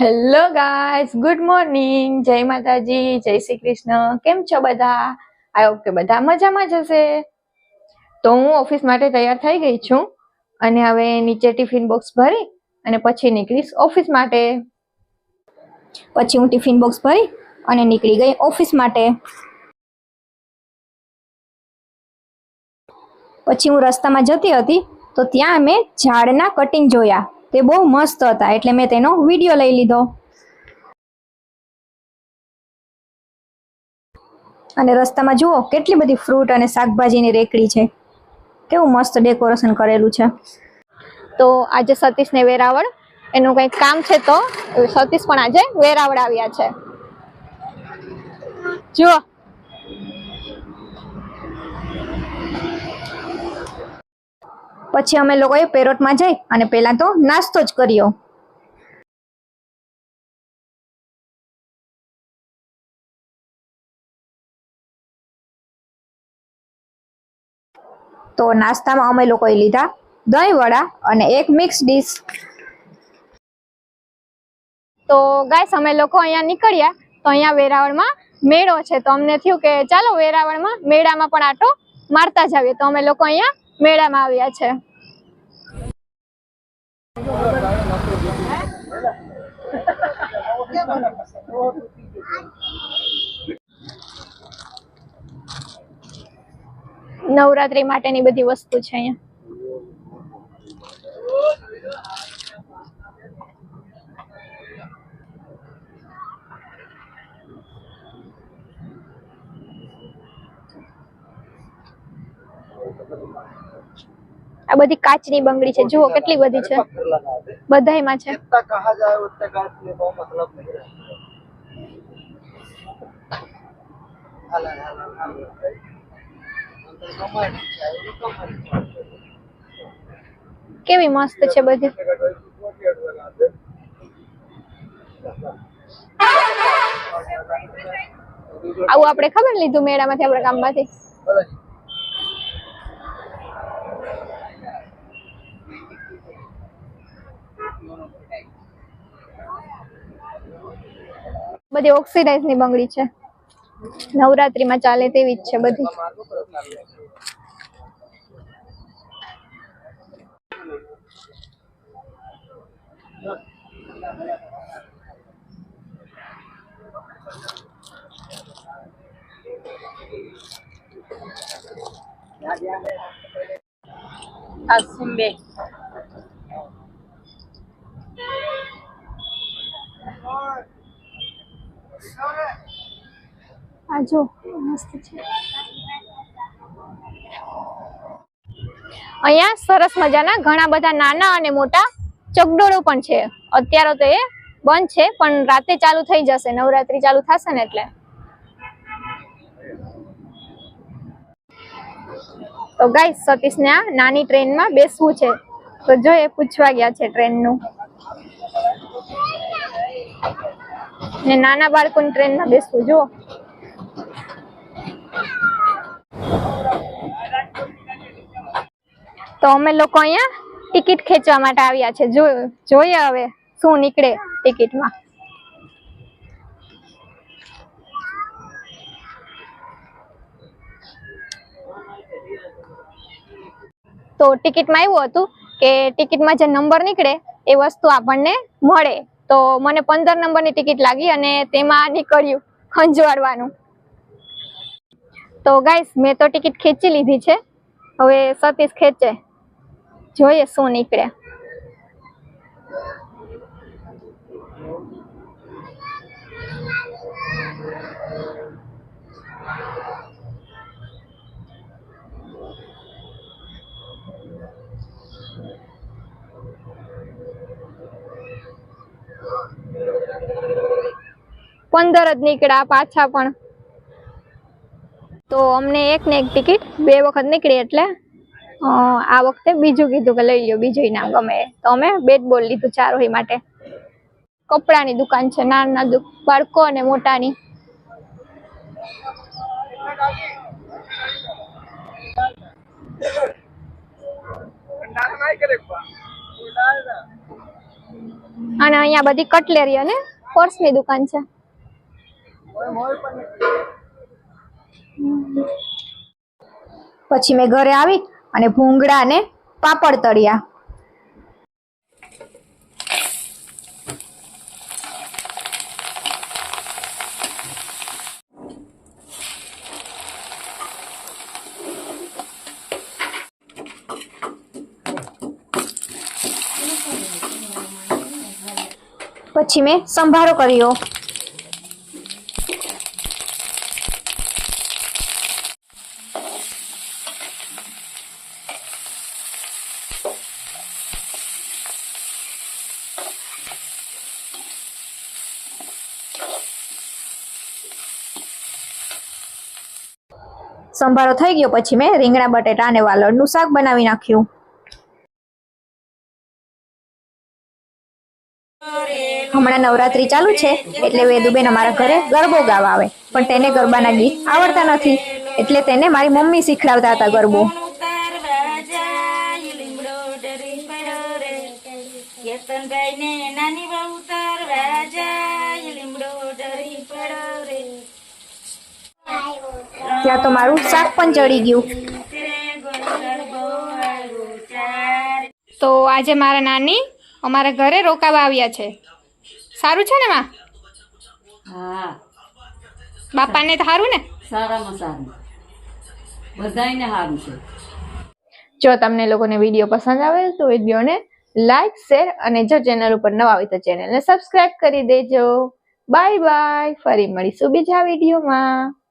Hello guys good morning જય માતાજી, જય શ્રી કૃષ્ણ. કેમ છો બધા? આઈ હોપ કે બધા મજામાં જ હશે. તો હું ઓફિસ માટે તૈયાર થઈ ગઈ છું અને હવે નીચે ટિફિન બોક્સ ભરી અને પછી નીકળીશ ઓફિસ માટે. પછી હું ટિફિન બોક્સ ભરી અને નીકળી ગઈ ઓફિસ માટે. પછી હું રસ્તામાં જતી હતી તો ત્યાં મેં ઝાડના કટિંગ જોયા. તે બહુ મસ્ત હતા, એટલે મેં તેનો વીડિયો લઈ લીધો. અને રસ્તામાં જુઓ, કેટલી બધી ફ્રૂટ અને શાકભાજીની રેકડી છે. કેવું મસ્ત ડેકોરેશન કરેલું છે. તો આજે સતીશને વેરાવળ, એનું કંઈક કામ છે તો, સતીશ પણ આજે વેરાવળ આવ્યા છે. જુઓ. પછી અમે લોકોએ પેરોટમાં જઈ અને પહેલા તો નાસ્તો જ કર્યો. તો નાસ્તામાં અમે લોકોએ લીધા દહીં વડા અને એક મિક્સ ડીશ તો ગાઈસ, અમે લોકો અહીંયા નીકળ્યા. તો અહીંયા વેરાવળમાં મેળો છે. તો અમને થયું કે ચાલો વેરાવળમાં મેળામાં પણ આટો મારતા જ આવીએ તો અમે લોકો અહીંયા મેળામાં આવ્યા છે. નવરાત્રી માટેની બધી વસ્તુ છે અહીંયા. આ બધી કાચની બંગડી છે. જુઓ કેટલી બધી છે. બધાયમાં છે. કેવી મસ્ત છે બધી. આવું આપણે ખબર લીધું મેળામાંથી આપણા ગામમાંથી? બધી ઓક્સિડાઇઝની બંગડી છે નવરાત્રીમાં ચાલે તેવી જ છે બધી Asumbe. આ મસ્ત છે. અહીંયા સરસ મજાના ઘણા બધા નાના અને મોટા ચકડોળો પણ છે. અત્યારે તો એ બંધ છે, પણ રાતે ચાલુ થઈ જશે, નવરાત્રી ચાલુ થશે ને એટલે. તો ગાઈસ, સતીશને આ નાની ટ્રેનમાં બેસવું છે. તો જો એ પૂછવા ગયા છે ટ્રેનનું. ને નાના બાળકોની ટ્રેનમાં બેસવું જો તો અમે લોકો અહીંયા ટિકિટ ખેંચવા માટે આવ્યા છે. જોઈએ હવે શું નીકળે ટિકિટમાં. તો ટિકિટમાં એવું હતું કે ટિકિટમાં જે નંબર નીકળે એ વસ્તુ આપણને મળે. તો મને પંદર નંબરની ટિકિટ લાગી અને તેમાં નીકળ્યું ખંજવાડવાનું તો ગાઈસ, મેં તો ટિકિટ ખેંચી લીધી છે. હવે સતીશ ખેંચે. જોઈએ શું નીકળે. પંદર જ નીકળ્યા પાછા પણ. તો અમને એક ને એક ટિકિટ, બે વખત નીકળી એટલે આ વખતે બીજું કીધું કે લઈ લો બીજું નામ ગમે. તો અમે બેટ બોલ લીધું ચારોહી માટે. કપડાની દુકાન છે, નાના બાળકો અને મોટાની. અને અહીંયા બધી કટલેરી અને પર્સની દુકાન છે. પછી મેં ઘરે આવી અને ભૂંગળા ને પાપડ તળ્યા. પછી મેં સંભારો કર્યો. સંભારો થઈ ગયો પછી મેં રીંગણા, બટેટા અને વાલોળનું શાક બનાવી નાખ્યું. હમણાં નવરાત્રી ચાલુ છે, એટલે વેદુબેન અમારા ઘરે ગરબો ગાવા આવે, પણ તેને ગરબાના ગીત આવડતા નથી, એટલે તેને મારી મમ્મી શીખડાવતા હતા ગરબો. ત્યાં તો મારું શાક પણ ચડી ગયું. તો આજે મારા નાની અમારા ઘરે રોકાવા આવ્યા છે. સારું છે ને માં? હા. બાપાને તો સારું ને? સારામાં સારું. બધાને સારું છે. જો તમને લોકોને વીડિયો પસંદ આવે તો વિડીયોને લાઈક શેર અને જો ચેનલ ઉપર નવા હોય તો ચેનલને સબસ્ક્રાઇબ કરી દેજો. Bye bye. ફરી મળીશું બીજા વિડીયોમાં.